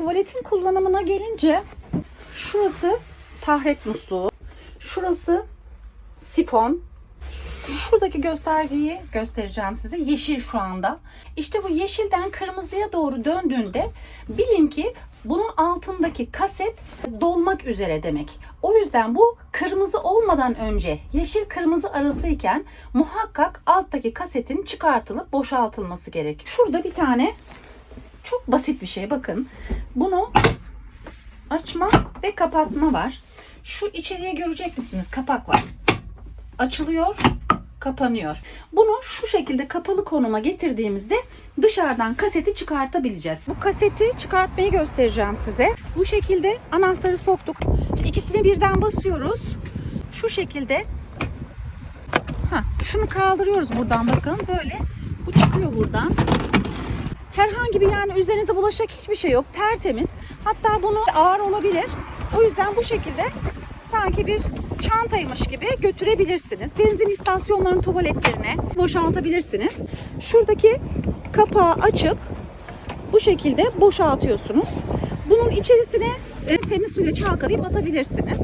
Tuvaletin kullanımına gelince şurası tahret musluğu, şurası sifon, Şuradaki göstergeyi göstereceğim size. Yeşil şu anda. İşte bu yeşilden kırmızıya doğru döndüğünde bilin ki bunun altındaki kaset dolmak üzere demek. O yüzden bu kırmızı olmadan önce yeşil kırmızı arasıyken muhakkak alttaki kasetin çıkartılıp boşaltılması gerek. Şurada bir tane çok basit bir şey bakın. Bunu açma ve kapatma var. Şu içeriye görecek misiniz? Kapak var açılıyor, kapanıyor. Bunu şu şekilde kapalı konuma getirdiğimizde dışarıdan kaseti çıkartabileceğiz. Bu kaseti çıkartmayı göstereceğim size. Bu şekilde anahtarı soktuk. İkisini birden basıyoruz. Şu şekilde ha, şunu kaldırıyoruz buradan bakın böyle. Bu çıkıyor buradan. Herhangi bir yani üzerinize bulaşacak hiçbir şey yok. Tertemiz. Hatta bunu ağır olabilir. O yüzden bu şekilde sanki bir çantaymış gibi götürebilirsiniz. Benzin istasyonlarının tuvaletlerine boşaltabilirsiniz. Şuradaki kapağı açıp bu şekilde boşaltıyorsunuz. Bunun içerisine e, temiz suyla çalkalayıp atabilirsiniz.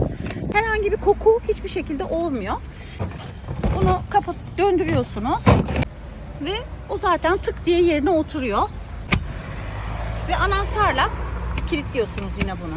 Herhangi bir koku hiçbir şekilde olmuyor. Bunu kapat döndürüyorsunuz ve o zaten tık diye yerine oturuyor. Ve anahtarla kilitliyorsunuz yine bunu.